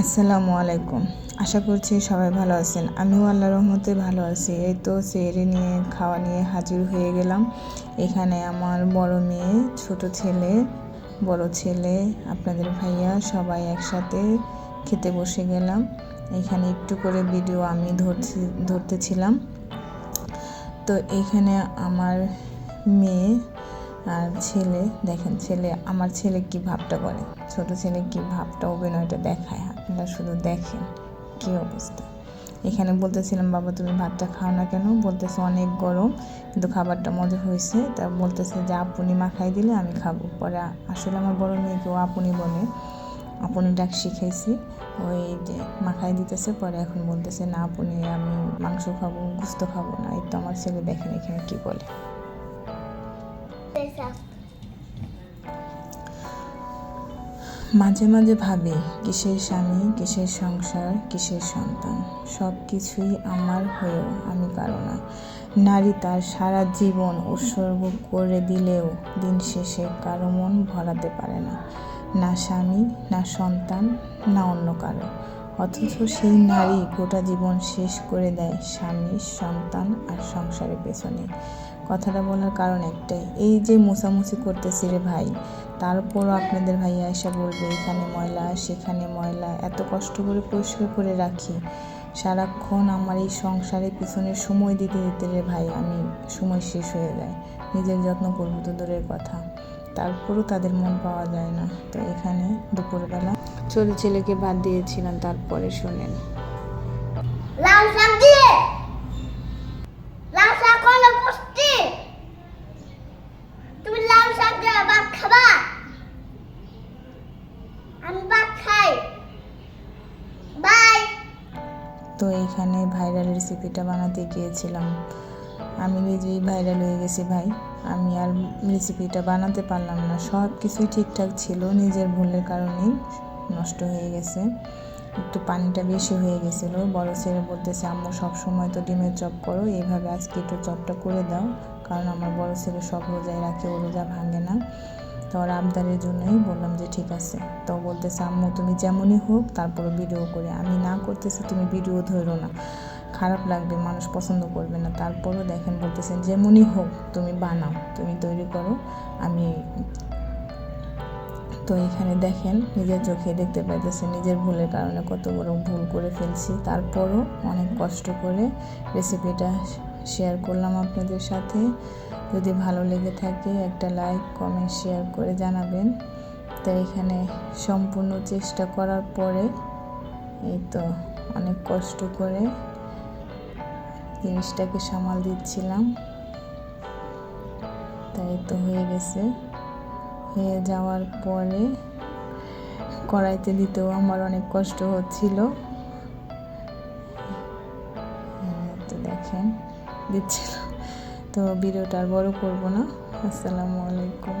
আসসালামু আলাইকুম। আশা করছি সবাই ভালো আছেন। আমিও আল্লাহ রহমতে ভালো আছি। এই তো সেরে নিয়ে, খাওয়া নিয়ে হাজির হয়ে গেলাম। এখানে আমার বড় মেয়ে, ছোট ছেলে, বড় ছেলে, আপনাদের ভাইয়া সবাই একসাথে খেতে বসে গেলাম। এখানে একটু করে ভিডিও আমি ধরছি, ধরতেছিলাম। তো এখানে আমার মেয়ে আর ছেলে, দেখেন ছেলে, আমার ছেলে কি ভাবটা করে? ছোট ছেলে কি ভাবটা অভিনয়টা দেখায়? আপনারা শুধু দেখেন কি অবস্থা। এখানে বলতেছিলাম, বাবা, তুমি ভাতটা খাও না কেন? বলতেছে, অনেক গরম, কিন্তু খাবারটা মজা হয়েছে। তা বলতেছে যে, আপনি মাখাই দিলে আমি খাব। পরে আসলে আমার বড় মেয়েকেও আপনি বলে, আপনি ডাক শিখাইছি। ওই যে মাখাই দিতেছে, পরে এখন বলতেছে, না, আপনি, আমি মাংস খাব, গুস্ত খাব না। এই তো আমার ছেলে দেখেন এখানে কি বলে। মাঝে মাঝে ভাবি, কিসের স্বামী, কিসের সংসার, কিসের সন্তান? সব কিছুই আমার হয়েও আমি পারো না। নারী তার সারা জীবন উৎসর্গ করে দিলেও দিন শেষে কারও মন ভরাতে পারে না। না স্বামী, না সন্তান, না অন্য কারও। অথচ সেই নারী গোটা জীবন শেষ করে দেয় স্বামী, সন্তান আর সংসারের পেছনে। কথাটা বলার কারণ একটাই। এই যে মোছামুছি করতেছি রে ভাই, তারপরও আপনাদের ভাইয়া এসে বলবে, এখানে ময়লা, সেখানে ময়লা, এত কষ্ট করে পরিষ্কার করে রাখি। সারাক্ষণ আমার এই সংসারের পিছনে সময় দিতে দিতে রে ভাই, আমি সময় শেষ হয়ে যায়। নিজের যত্ন করব তো দূরের কথা। তারপরও তাদের মন পাওয়া যায় না। তো এখানে দুপুরবেলা ছোট ছেলেকে বাদ দিয়েছিলাম, তারপরে শোনেন লাল শাক অনেক পুষ্টি তুমি লাল শাক দিয়ে ভাত খাবা আমি ভাত খাই বাই তো এইখানে ভাইরাল রেসিপিটা বানাতে গিয়েছিলাম। আমি নিজেই ভাইরাল হয়ে গেছি ভাই। আমি আর রেসিপিটা বানাতে পারলাম না। সব কিছুই ঠিকঠাক ছিল, নিজের ভুলের কারণেই নষ্ট হয়ে গেছে। একটু পানিটা বেশি হয়ে গেছিল। বড় ছেলে বলতেছে, আম্মু সব সময় তো ডিমের চপ করো এইভাবে আজকে একটু চপটা করে দাও। কারণ আমার বড় ছেলে সব রোজায় রাখে, ও রোজা ভাঙে না। তো ওর আবদারের জন্যই বললাম যে ঠিক আছে। তো বলতেছে, আম্মু, তুমি যেমনই হোক তারপরে ভিডিও করে, আমি না করতেছি তুমি ভিডিও ধরো না। খারাপ লাগবে, মানুষ পছন্দ করবে না। তারপরও দেখেন বলতেছেন, যেমনই হোক তুমি বানাও, তুমি তৈরি করো, আমি তো এখানে দেখেন নিজের চোখে দেখতে পাইতেছে নিজের ভুলের কারণে কত বড় ভুল করে ফেলছি। তারপরও অনেক কষ্ট করে রেসিপিটা শেয়ার করলাম আপনাদের সাথে। যদি ভালো লেগে থাকে একটা লাইক কমেন্ট শেয়ার করে জানাবেন। তো এখানে সম্পূর্ণ চেষ্টা করার পরে এই তো অনেক কষ্ট করে জিনিসটাকে সামাল দিচ্ছিলাম। তাই তো হয়ে গেছে। হয়ে যাওয়ার পরে কড়াইতে দিতেও আমার অনেক কষ্ট হচ্ছিল। হ্যাঁ, তো দেখেন। দিচ্ছিল। তো ভিডিওটা আর বড় করব না। আসসালামু আলাইকুম।